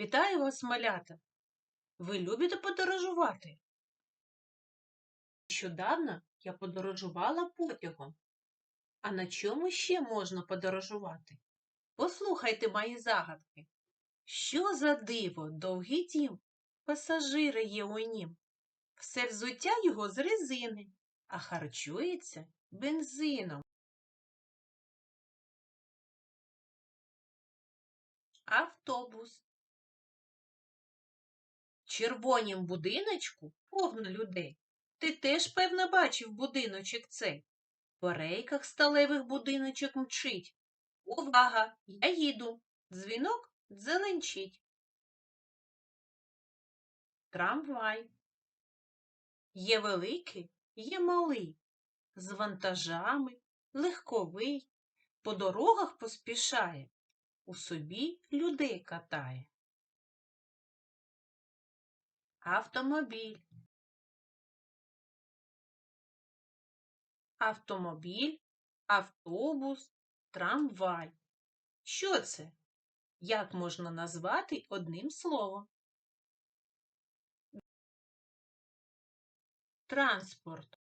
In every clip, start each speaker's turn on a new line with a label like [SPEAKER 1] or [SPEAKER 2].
[SPEAKER 1] Вітаю вас, малята! Ви любите подорожувати? Нещодавно я подорожувала потягом. А на чому ще можна подорожувати? Послухайте мої загадки. Що за диво, довгий дім, пасажири є у нім. Все взуття його з резини, а харчується бензином. Автобус. Червонім будиночку повно людей. Ти теж, певно, бачив будиночок цей. По рейках сталевих будиночок мчить. Увага! Я їду. Дзвінок дзеленчить. Трамвай. Є великий, є малий, з вантажами, легковий, по дорогах поспішає, у собі людей катає. Автомобіль. Автомобіль, автобус, трамвай. Що це? Як можна назвати одним словом? Транспорт.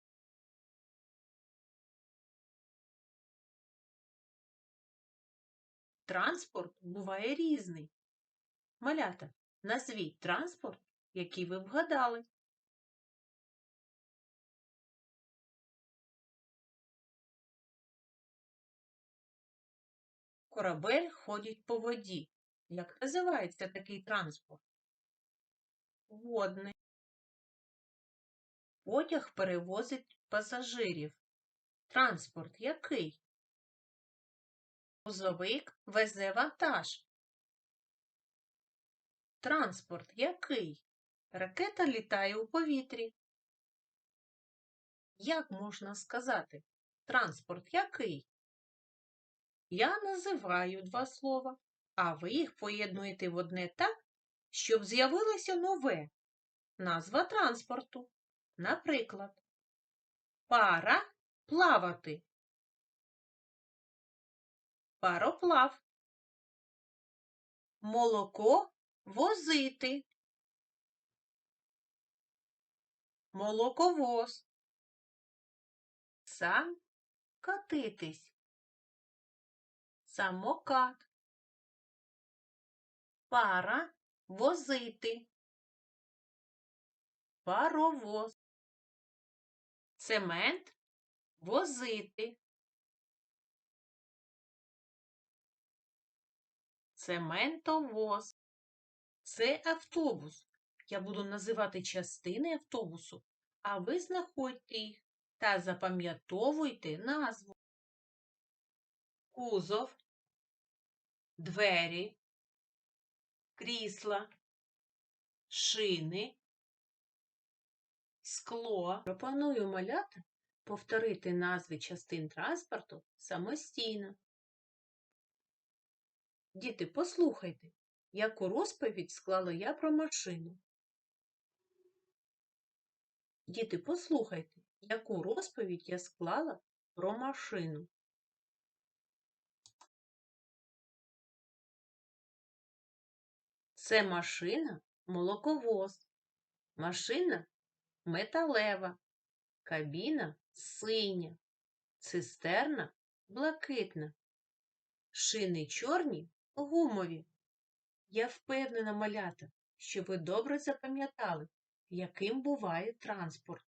[SPEAKER 1] Транспорт буває різний. Малята, назвіть транспорт, який ви вгадали. Корабель ходить по воді. Як називається такий транспорт? Водний. Потяг перевозить пасажирів. Транспорт який? Грузовик везе вантаж. Транспорт який? Ракета літає у повітрі. Як можна сказати? Транспорт який? Я називаю два слова, а ви їх поєднуєте в одне так, щоб з'явилося нове назва транспорту. Наприклад, пара плавати. Пароплав. Молоко возити. Молоковоз. Сам катитись. Самокат. Пара возити. Паровоз. Цемент возити. Цементовоз. Це автобус. Я буду називати частини автобусу, а ви знаходьте їх та запам'ятовуйте назву. Кузов, двері, крісла, шини, скло. Пропоную малята повторити назви частин транспорту самостійно. Діти, послухайте, яку розповідь склала я про машину. Діти, послухайте, яку розповідь я склала про машину. Це машина молоковоз, машина металева, кабіна синя, цистерна блакитна, шини чорні гумові. Я впевнена, малята, що ви добре запам'ятали, яким буває транспорт,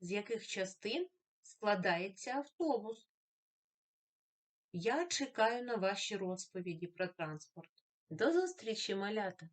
[SPEAKER 1] з яких частин складається автобус. Я чекаю на ваші розповіді про транспорт. До зустрічі, малята!